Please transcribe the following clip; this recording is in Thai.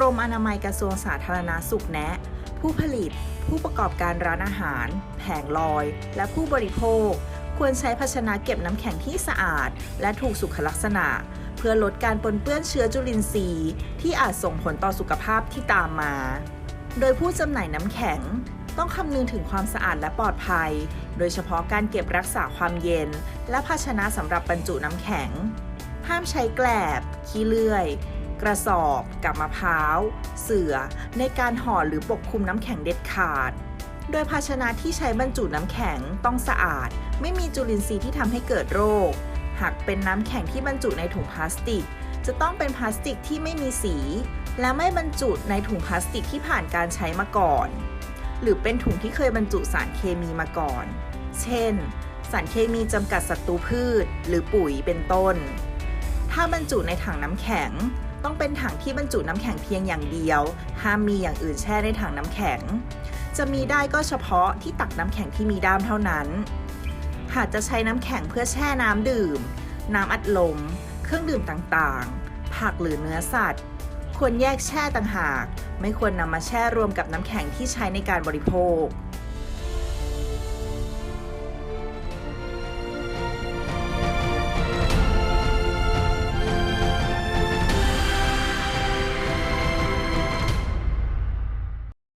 รมอนามัยกระทรวงสาธารณาสุขแนะ ผู้ผลิต ผู้ประกอบการร้านอาหาร แผงลอย และผู้บริโภค ควรใช้ภาชนะเก็บน้ำแข็งที่สะอาด และถูกสุขลักษณะ เพื่อลดการปนเปื้อนเชื้อจุลินทรีย์ ที่อาจส่งผลต่อสุขภาพที่ตามมา โดยผู้จำหน่ายน้ำแข็งต้องคำนึงถึงความสะอาดและปลอดภัย โดยเฉพาะการเก็บรักษาความเย็น และภาชนะสำหรับบรรจุน้ำแข็ง ห้ามใช้แกลบ ขี้เลื่อย กระสอบกับมะพร้าว เสือ ในการห่อหรือปกคลุมน้ำแข็งเด็ดขาด โดยภาชนะที่ใช้บรรจุน้ำแข็งต้องสะอาด ไม่มีจุลินทรีย์ที่ทำให้เกิดโรค หากเป็นน้ำแข็งที่บรรจุในถุงพลาสติก จะต้องเป็นพลาสติกที่ไม่มีสี และไม่บรรจุในถุงพลาสติกที่ผ่านการใช้มาก่อน หรือเป็นถุงที่เคยบรรจุสารเคมีมาก่อน เช่น สารเคมีจำกัดศัตรูพืช หรือปุ๋ยเป็นต้นถ้าบรรจุในถังน้ำแข็ง ต้องเป็นถังที่บรรจุน้ำแข็งเพียงอย่างเดียว ห้ามมีอย่างอื่นแช่ในถังน้ำแข็ง จะมีได้ก็เฉพาะที่ตักน้ำแข็งที่มีด้ามเท่านั้น หากจะใช้น้ำแข็งเพื่อแช่น้ำดื่ม น้ำอัดลม เครื่องดื่มต่างๆ ผักหรือเนื้อสัตว์ ควรแยกแช่ต่างหาก ไม่ควรนำมาแช่รวมกับน้ำแข็งที่ใช้ในการบริโภค